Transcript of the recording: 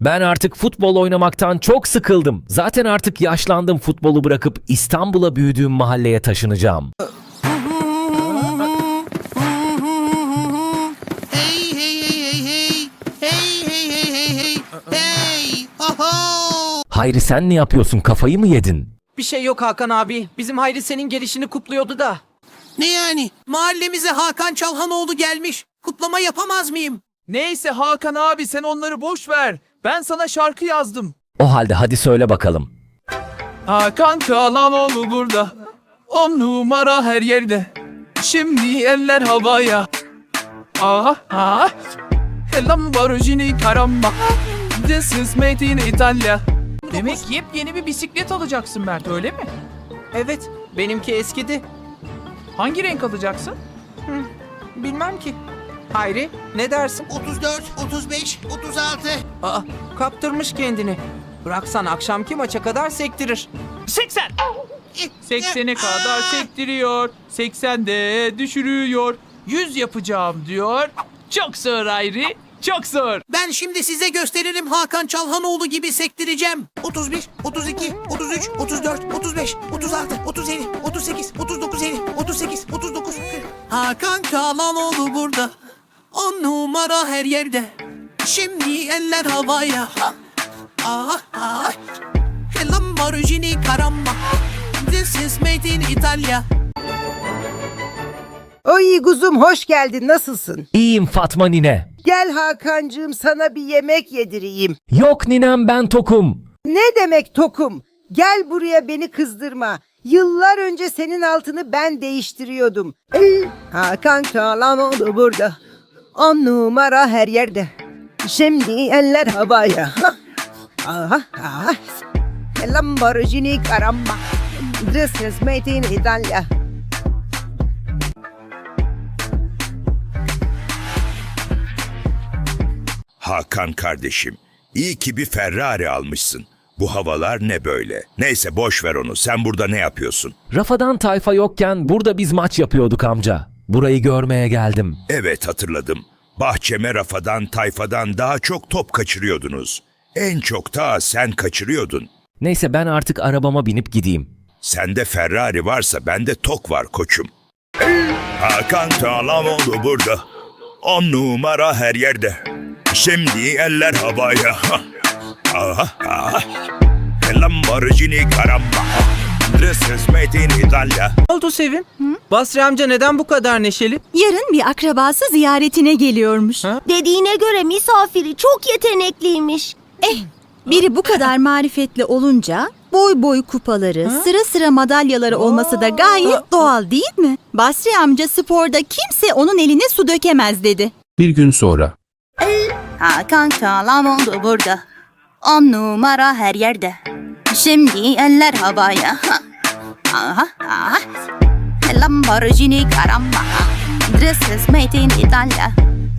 Ben artık futbol oynamaktan çok sıkıldım. Zaten artık yaşlandım futbolu bırakıp İstanbul'a büyüdüğüm mahalleye taşınacağım. Hey hey hey hey hey. Hey hey hey hey hey. Hey. Oho. Hayri sen ne yapıyorsun kafayı mı yedin? Bir şey yok Hakan abi. Bizim Hayri senin gelişini kutluyordu da. Ne yani? Mahallemize Hakan Çalhanoğlu gelmiş. Kutlama yapamaz mıyım? Neyse Hakan abi sen onları boş ver. Ben sana şarkı yazdım. O halde hadi söyle bakalım. Hakan Çalhanoğlu burada. On numara her yerde. Şimdi eller havaya. Aha aha. Lamborghini karamba. This is made in Italia. Demek yepyeni bir bisiklet alacaksın Mert öyle mi? Evet, benimki eskidi. Hangi renk alacaksın? Bilmem ki. Hayri, ne dersin? 34, 35, 36. Aa, kaptırmış kendini. Bıraksan akşamki maça kadar sektirir. 80. 80'e kadar sektiriyor. 80'de düşürüyor. 100 yapacağım diyor. Çok zor Ayri. Çok zor. Ben şimdi size gösteririm Hakan Çalhanoğlu gibi sektireceğim. 31, 32, 33, 34, 35, 36, 37, 38, 39, 50, 38, 39, 40. Hakan Çalhanoğlu burada. On numara her yerde. Şimdi eller havaya. Aha, aha. Lamborghini karamba. This is made in Italia. Oy kuzum hoş geldin nasılsın? İyiyim Fatma nine. Gel Hakancığım sana bir yemek yedireyim. Yok ninem ben tokum. Ne demek tokum? Gel buraya beni kızdırma. Yıllar önce senin altını ben değiştiriyordum. Hakan Çalhanoğlu burada. On numara her yerde. Şimdi eller havaya. Aha, aha. Lamborghini karamba. This is made in Italia. Hakan kardeşim, iyi ki bir Ferrari almışsın. Bu havalar ne böyle? Neyse boş ver onu. Sen burada ne yapıyorsun? Rafadan tayfa yokken burada biz maç yapıyorduk amca. Burayı görmeye geldim. Evet hatırladım. Bahçeme Rafa'dan, Tayfa'dan daha çok top kaçırıyordunuz. En çok da sen kaçırıyordun. Neyse ben artık arabama binip gideyim. Sende Ferrari varsa bende tok var koçum. Hakan Tağlamoğlu burada. On numara her yerde. Şimdi eller havaya. Aha, aha. Lamborghini karamba. This is made in Italia. Ne oldu Sevim? Basri amca neden bu kadar neşeli? Yarın bir akrabası ziyaretine geliyormuş. Ha? Dediğine göre misafiri çok yetenekliymiş. Eh, biri bu kadar marifetli olunca boy boy kupaları, sıra sıra madalyaları olması da gayet doğal değil mi? Basri amca sporda kimse onun eline su dökemez dedi. Bir gün sonra Hakan Çalhanoğlu burada. On numara her yerde. Şimdi eller havaya. Aha, aha. Lamborghini karamba. This is made in Italia.